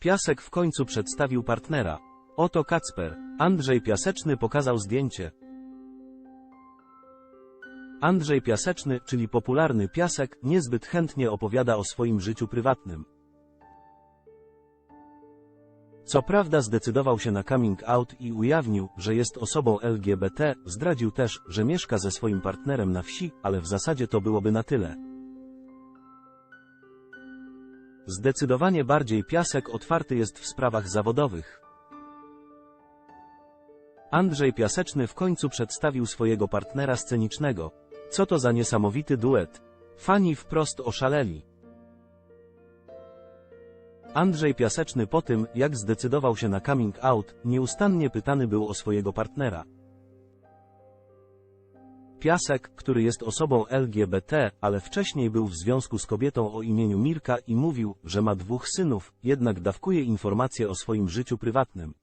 Piasek w końcu przedstawił partnera. Oto Kacper. Andrzej Piaseczny pokazał zdjęcie. Andrzej Piaseczny, czyli popularny Piasek, niezbyt chętnie opowiada o swoim życiu prywatnym. Co prawda zdecydował się na coming out i ujawnił, że jest osobą LGBT, zdradził też, że mieszka ze swoim partnerem na wsi, ale w zasadzie to byłoby na tyle. Zdecydowanie bardziej Piasek otwarty jest w sprawach zawodowych. Andrzej Piaseczny w końcu przedstawił swojego partnera scenicznego. Co to za niesamowity duet. Fani wprost oszaleli. Andrzej Piaseczny po tym, jak zdecydował się na coming out, nieustannie pytany był o swojego partnera. Piasek, który jest osobą LGBT, ale wcześniej był w związku z kobietą o imieniu Mirka i mówił, że ma dwóch synów, jednak dawkuje informacje o swoim życiu prywatnym.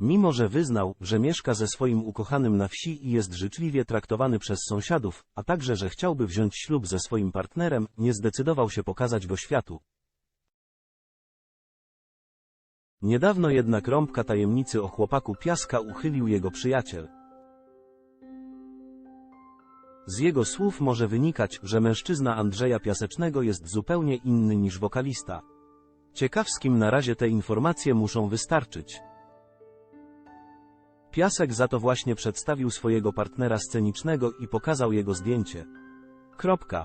Mimo że wyznał, że mieszka ze swoim ukochanym na wsi i jest życzliwie traktowany przez sąsiadów, a także że chciałby wziąć ślub ze swoim partnerem, nie zdecydował się pokazać go światu. Niedawno jednak rąbka tajemnicy o chłopaku Piaska uchylił jego przyjaciel. Z jego słów może wynikać, że mężczyzna Andrzeja Piasecznego jest zupełnie inny niż wokalista. Ciekawskim na razie te informacje muszą wystarczyć. Piasek za to właśnie przedstawił swojego partnera scenicznego i pokazał jego zdjęcie. Kropka.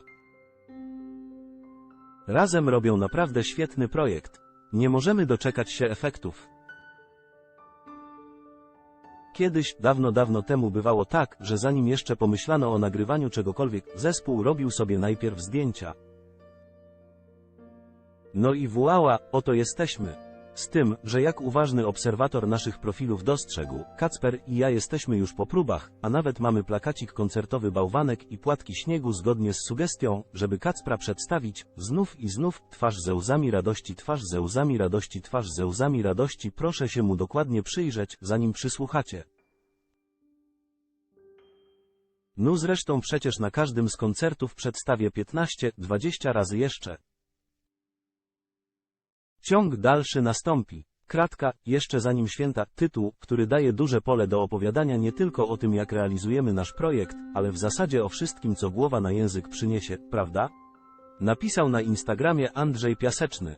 Razem robią naprawdę świetny projekt. Nie możemy doczekać się efektów. Kiedyś, dawno, dawno temu bywało tak, że zanim jeszcze pomyślano o nagrywaniu czegokolwiek, zespół robił sobie najpierw zdjęcia. No i wołała, oto jesteśmy. Z tym, że jak uważny obserwator naszych profilów dostrzegł, Kacper i ja jesteśmy już po próbach, a nawet mamy plakacik koncertowy bałwanek i płatki śniegu zgodnie z sugestią, żeby Kacpra przedstawić, znów i znów, twarz ze łzami radości, twarz ze łzami radości, twarz ze łzami radości, proszę się mu dokładnie przyjrzeć, zanim przysłuchacie. No zresztą przecież na każdym z koncertów przedstawię 15-20 razy jeszcze. Ciąg dalszy nastąpi. Kratka, jeszcze zanim święta, tytuł, który daje duże pole do opowiadania nie tylko o tym jak realizujemy nasz projekt, ale w zasadzie o wszystkim co głowa na język przyniesie, prawda? Napisał na Instagramie Andrzej Piaseczny.